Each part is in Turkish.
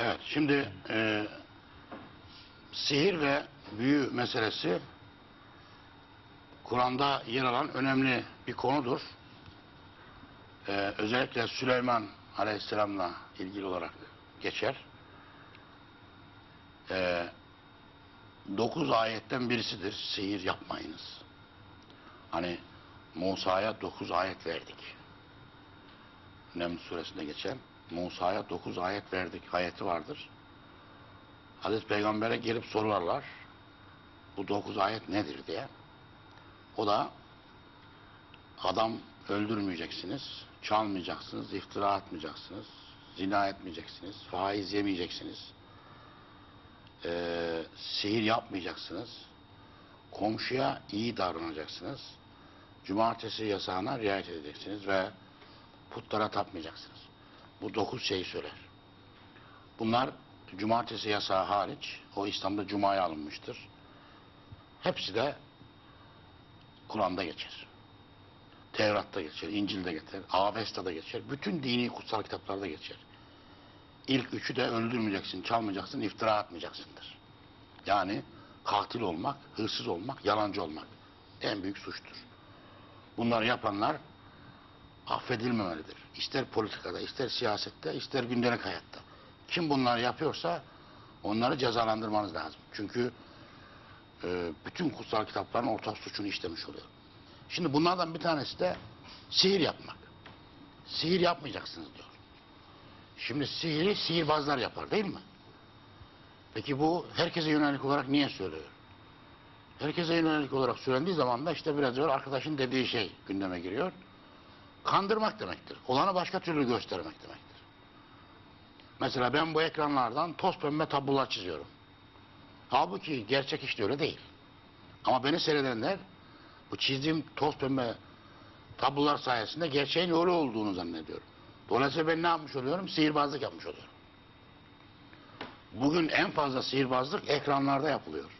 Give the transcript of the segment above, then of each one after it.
Evet, şimdi e, sihir ve büyü meselesi Kur'an'da yer alan önemli bir konudur. E, özellikle Süleyman Aleyhisselam'la ilgili olarak geçer. E, dokuz ayetten birisidir. Sihir yapmayınız. Hani Musa'ya dokuz ayet verdik. Neml suresinde geçen Musa'ya dokuz ayet verdik ayeti vardır. Hazreti Peygamber'e gelip sorarlar. Bu dokuz ayet nedir diye. O da adam öldürmeyeceksiniz, çalmayacaksınız, iftira atmayacaksınız, zina etmeyeceksiniz, faiz yemeyeceksiniz, eee, sihir yapmayacaksınız, komşuya iyi davranacaksınız, cumartesi yasağına riayet edeceksiniz ve putlara tapmayacaksınız. Bu dokuz şeyi söyler. Bunlar cumartesi yasağı hariç, o İslam'da cumaya alınmıştır. Hepsi de Kur'an'da geçer. Tevrat'ta geçer, İncil'de geçer, Avesta'da geçer. Bütün dini kutsal kitaplarda geçer. İlk üçü de öldürmeyeceksin, çalmayacaksın, iftira atmayacaksındır. Yani katil olmak, hırsız olmak, yalancı olmak en büyük suçtur. Bunları yapanlar affedilmemelidir. İster politikada, ister siyasette, ister gündelik hayatta. Kim bunları yapıyorsa onları cezalandırmanız lazım. Çünkü e, bütün kutsal kitapların ortak suçunu işlemiş oluyor. Şimdi bunlardan bir tanesi de sihir yapmak. Sihir yapmayacaksınız diyor. Şimdi sihiri sihirbazlar yapar değil mi? Peki bu herkese yönelik olarak niye söylüyor? Herkese yönelik olarak söylendiği zaman da işte biraz evvel arkadaşın dediği şey gündeme giriyor. Kandırmak demektir. Olanı başka türlü göstermek demektir. Mesela ben bu ekranlardan toz pembe tablolar çiziyorum. Halbuki gerçek işte öyle değil. Ama beni seyredenler bu çizdiğim toz pembe tablolar sayesinde gerçeğin öyle olduğunu zannediyorum. Dolayısıyla ben ne yapmış oluyorum? Sihirbazlık yapmış oluyorum. Bugün en fazla sihirbazlık ekranlarda yapılıyor.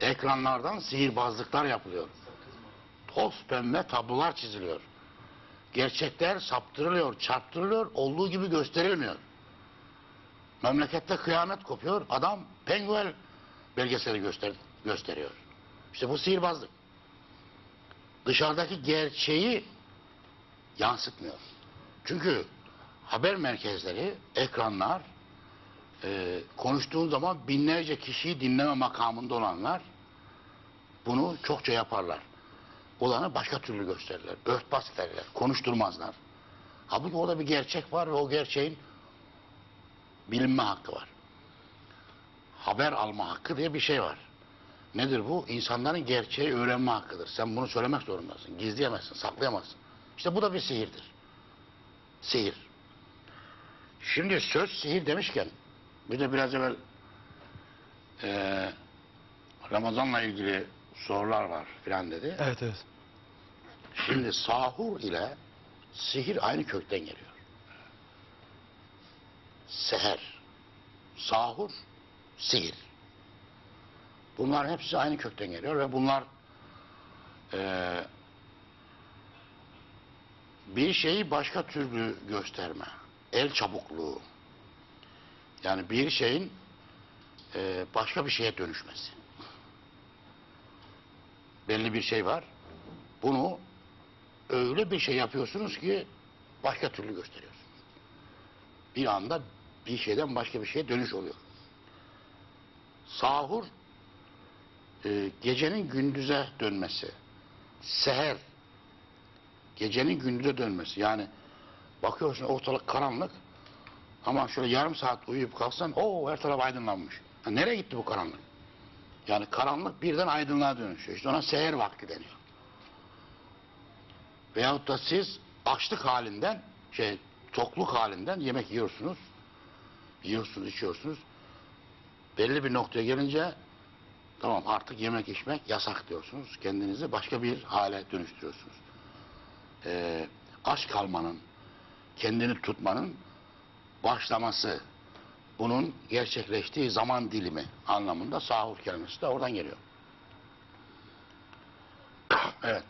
Ekranlardan sihirbazlıklar yapılıyor. Toz pembe tablolar çiziliyor. Gerçekler saptırılıyor, çarptırılıyor, olduğu gibi gösterilmiyor. Memlekette kıyamet kopuyor, adam penguen belgeseli göster gösteriyor. İşte bu sihirbazlık. Dışarıdaki gerçeği yansıtmıyor. Çünkü haber merkezleri, ekranlar, e, konuştuğun zaman binlerce kişiyi dinleme makamında olanlar bunu çokça yaparlar. Olanı başka türlü gösterirler. Örtbas ederler, konuşturmazlar. Halbuki orada bir gerçek var ve o gerçeğin bilinme hakkı var. Haber alma hakkı diye bir şey var. Nedir bu? İnsanların gerçeği öğrenme hakkıdır. Sen bunu söylemek zorundasın. Gizleyemezsin, saklayamazsın. İşte bu da bir sihirdir. Sihir. Şimdi söz sihir demişken bir de biraz evvel eee Ramazan'la ilgili sorular var filan dedi. Evet evet. Şimdi sahur ile sihir aynı kökten geliyor. Seher, sahur, sihir. Bunlar hepsi aynı kökten geliyor ve bunlar eee, bir şeyi başka türlü gösterme, el çabukluğu. Yani bir şeyin eee, başka bir şeye dönüşmesi. Belli bir şey var. Bunu öyle bir şey yapıyorsunuz ki başka türlü gösteriyorsunuz. Bir anda bir şeyden başka bir şeye dönüş oluyor. Sahur e, gecenin gündüze dönmesi. Seher gecenin gündüze dönmesi. Yani bakıyorsun ortalık karanlık ama şöyle yarım saat uyuyup kalksan o her taraf aydınlanmış. Ha, nereye gitti bu karanlık? Yani karanlık birden aydınlığa dönüşüyor. İşte ona seher vakti deniyor. Veyahut da siz açlık halinden, şey tokluk halinden yemek yiyorsunuz. Yiyorsunuz, içiyorsunuz. Belli bir noktaya gelince tamam artık yemek içmek yasak diyorsunuz. Kendinizi başka bir hale dönüştürüyorsunuz. Ee, aç kalmanın, kendini tutmanın başlaması, bunun gerçekleştiği zaman dilimi anlamında sahur kelimesi de oradan geliyor. evet.